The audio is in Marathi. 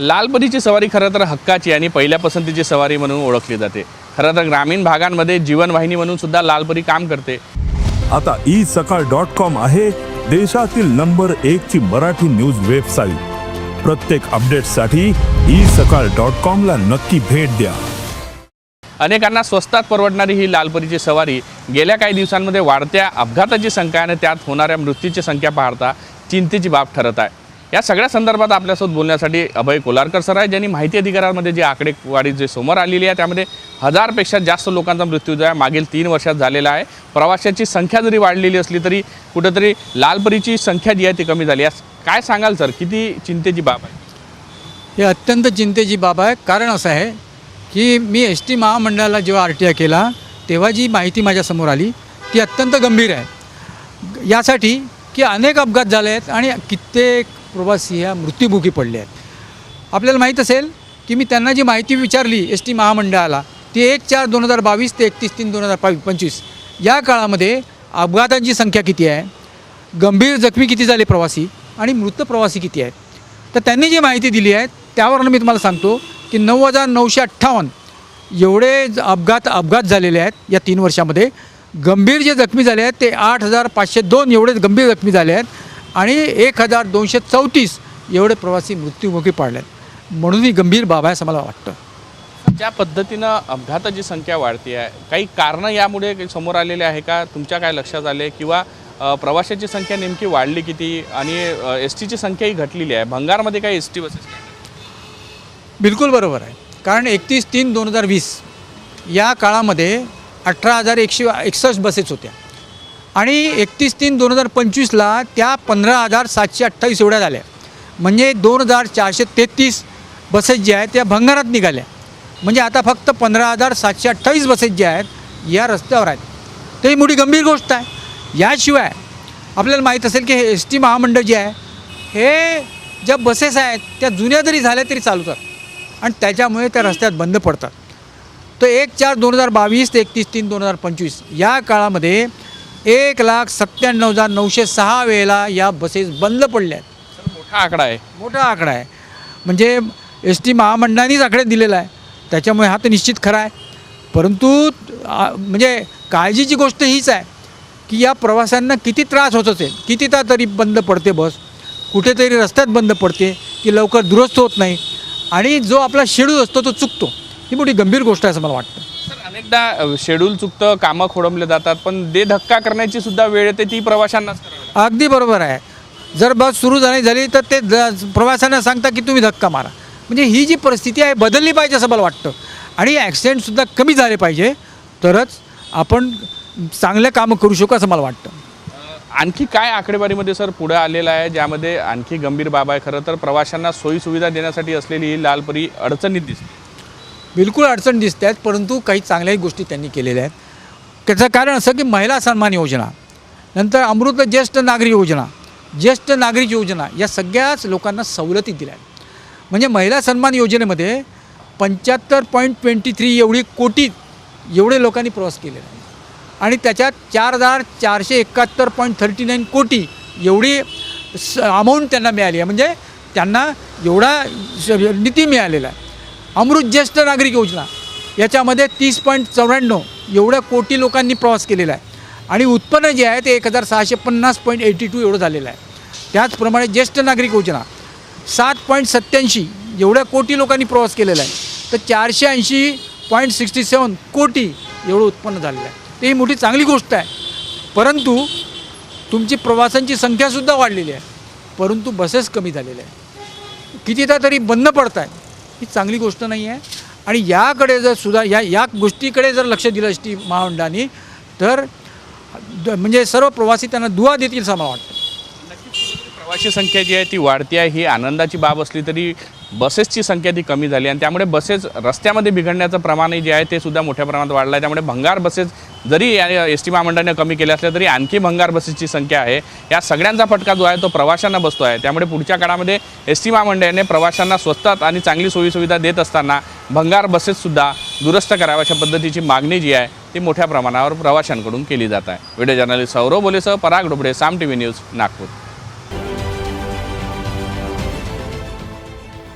लालपरीची सवारी खरं तर हक्काची आणि पहिल्या पसंतीची सवारी म्हणून ओळखली जाते. खरं तर ग्रामीण भागांमध्ये जीवनवाहिनी म्हणून सुद्धा लालपरी काम करते. आता ई सकाळ डॉट कॉम आहे देशातील नंबर एक ची मराठी न्यूज वेबसाईट. प्रत्येक अपडेटसाठी ई सकाळ डॉट कॉम ला नक्की भेट द्या. अनेकांना स्वस्तात परवडणारी ही लालपरीची सवारी गेल्या काही दिवसांमध्ये वाढत्या अपघाताची संख्या आणि त्यात होणाऱ्या मृत्यूची संख्या पाहता चिंतेची बाब ठरत आहे. या सगळ्या संदर्भात आपल्यासोबत बोलण्यासाठी अभय कोलारकर सर आहे ज्यांनी माहिती अधिकारामध्ये जी आकडेवारी जे समोर आलेली आहे त्यामध्ये हजारपेक्षा जास्त लोकांचा मृत्यू जो आहे मागील तीन वर्षात झालेला आहे. प्रवाशाची संख्या जरी वाढलेली असली तरी कुठंतरी लालपरीची संख्या जी आहे ती कमी झाली काय सांगाल सर? किती चिंतेची बाब आहे? हे अत्यंत चिंतेची बाब आहे. कारण असं आहे की मी एस टी महामंडळाला जेव्हा आर टी आय केला तेव्हा जी माहिती माझ्यासमोर आली ती अत्यंत गंभीर आहे. यासाठी की अनेक अपघात झाले आहेत आणि कित्येक प्रवासी ह्या मृत्युमुखी पडले आहेत. आपल्याला माहीत असेल की मी त्यांना जी माहिती विचारली एस टी महामंडळाला ती एक चार दोन हजार बावीस ते एकतीस तीन दोन हजार पावी पंचवीस या काळामध्ये अपघातांची संख्या किती आहे? गंभीर जखमी किती झाले प्रवासी? आणि मृत प्रवासी किती आहेत? तर त्यांनी जी माहिती दिली आहे त्यावरून मी तुम्हाला सांगतो की नऊ हजार नऊशे अठ्ठावन्न एवढे ज- अपघात अपघात झालेले आहेत या तीन वर्षामध्ये. गंभीर जे जखमी झाले आहेत ते आठ हजार पाचशे दोन एवढे गंभीर जखमी झाले आहेत. आणि एक हजार दोनशे चौतीस एवढे प्रवासी मृत्युमुखी पाडले आहेत म्हणून ही गंभीर बाब आहे असं मला वाटतं. ज्या पद्धतीनं अपघाताची संख्या वाढते आहे काही कारणं यामुळे समोर आलेले आहे का? तुमच्या काय लक्षात आले? किंवा प्रवाशाची संख्या नेमकी वाढली किती? आणि एस टीची संख्याही घटलेली आहे. भंगारमध्ये काही एस टी बसेस बिलकुल बरोबर आहे. कारण एकतीस तीन दोन हजार वीस या काळामध्ये अठरा हजार एकशे एकसष्ट बसेस होत्या. आणि एकतीस तीन दोन हजार पंचवीसला त्या पंधरा हजार सातशे अठ्ठावीस एवढ्या झाल्या. म्हणजे दोन हजार चारशे तेहतीस बसेस ज्या आहेत त्या भंगारात निघाल्या. म्हणजे आता फक्त पंधरा हजार सातशे अठ्ठावीस बसेस ज्या आहेत या रस्त्यावर आहेत. तर ही मोठी गंभीर गोष्ट आहे. याशिवाय आपल्याला माहीत असेल की हे एस टी महामंडळ जे आहे हे ज्या बसेस आहेत त्या जुन्या जरी झाल्या तरी चालवतात आणि त्याच्यामुळे त्या रस्त्यात बंद पडतात. तर एक चार दोन हजार बावीस ते एकतीस तीन दोन हजार पंचवीस या काळामध्ये एक लाख सत्त्याण्णव हजार नऊशे सहा वेळेला या बसेस बंद पडल्या आहेत. मोठा आकडा आहे. मोठा आकडा आहे. म्हणजे एस टी महामंडळानेच आकडे दिलेला आहे. त्याच्यामुळे हा तर निश्चित खरा आहे. परंतु आ, म्हणजे काळजीची गोष्ट हीच आहे की या प्रवाशांना किती त्रास होत असेल कितीदा तरी बंद पडते बस कुठेतरी रस्त्यात बंद पडते की लवकर दुरुस्त होत नाही आणि जो आपला शेड्यूल असतो तो चुकतो. ही मोठी गंभीर गोष्ट आहे असं मला वाटतं. अनेकदा शेड्यूल चुकतं कामं खोडंबले जातात पण दे धक्का करण्याची सुद्धा वेळ येते ती प्रवाशांनाच. अगदी बरोबर आहे. जर बस सुरू झाली झाली तर ते प्रवाशांना सांगता की तुम्ही धक्का मारा. म्हणजे ही जी परिस्थिती आहे बदलली पाहिजे असं मला वाटतं. आणि ॲक्सिडेंटसुद्धा कमी झाले पाहिजे तरच आपण चांगलं कामं करू शकू असं मला वाटतं. आणखी काय आकडेवारीमध्ये सर पुढे आलेलं आहे ज्यामध्ये आणखी गंभीर बाब आहे? खरं तर प्रवाशांना सोयी सुविधा देण्यासाठी असलेली ही लालपरी अडचणीत दिसते. बिलकुल अडचण दिसत आहेत परंतु काही चांगल्याही गोष्टी त्यांनी केलेल्या आहेत. त्याचं कारण असं की महिला सन्मान योजना नंतर अमृत ज्येष्ठ नागरिक योजना ज्येष्ठ नागरिक योजना या सगळ्याच लोकांना सवलती दिल्या आहेत. म्हणजे महिला सन्मान योजनेमध्ये पंच्याहत्तर पॉईंट ट्वेंटी थ्री एवढी कोटी एवढे लोकांनी प्रवास केलेला आहे आणि त्याच्यात चार हजार चारशे एकाहत्तर पॉईंट थर्टी नाईन कोटी एवढी स अमाऊंट त्यांना मिळाली आहे. म्हणजे त्यांना एवढा श- निधी मिळालेला आहे. अमृत ज्येष्ठ नागरिक योजना. याच्यामध्ये तीस पॉईंट चौऱ्याण्णव एवढ्या कोटी लोकांनी प्रवास केलेला आहे. आणि उत्पन्न जे आहे ते एक हजार सहाशे पन्नास पॉईंट एटी टू एवढं झालेलं आहे. त्याचप्रमाणे ज्येष्ठ नागरिक योजना सात पॉईंट सत्त्याऐंशी एवढ्या कोटी लोकांनी प्रवास केलेला आहे. तर चारशे ऐंशी पॉईंट सिक्स्टी सेवन कोटी एवढं उत्पन्न झालेलं आहे. ते ही मोठी चांगली गोष्ट आहे. परंतु तुमची प्रवासांची संख्यासुद्धा वाढलेली आहे. परंतु बसेस कमी झालेल्या आहे कितीदा तरी बंद पडत आहे ही चांगली गोष्ट नाही आहे. आणि याकडे जर सुद्धा या या गोष्टीकडे जर लक्ष दिलं एस टी महामंडळाने तर द- म्हणजे सर्व प्रवासी त्यांना दुवा देतील असं मला वाटतं. प्रवाशी संख्या जी आहे ती वाढती आहे. ही आनंदाची बाब असली तरी बसेसची संख्या ती कमी झाली आणि त्यामुळे बसेस रस्त्यामध्ये बिघडण्याचं प्रमाणही जे आहे ते सुद्धा मोठ्या प्रमाणात वाढलं आहे. त्यामुळे भंगार बसेस जरी एस टी महामंडळाने कमी केल्या असल्या तरी आणखी भंगार बसेसची संख्या आहे. या सगळ्यांचा फटका जो आहे तो प्रवाशांना बसतो आहे. त्यामुळे पुढच्या काळामध्ये एस टी महामंडळाने प्रवाशांना स्वस्तात आणि चांगली सोयीसुविधा देत असताना भंगार बसेससुद्धा दुरुस्त कराव्या अशा पद्धतीची मागणी जी आहे ती मोठ्या प्रमाणावर प्रवाशांकडून केली जात आहे. Video journalist Saurav बोलेसह Parag Dobde Saam T V news Nagpur.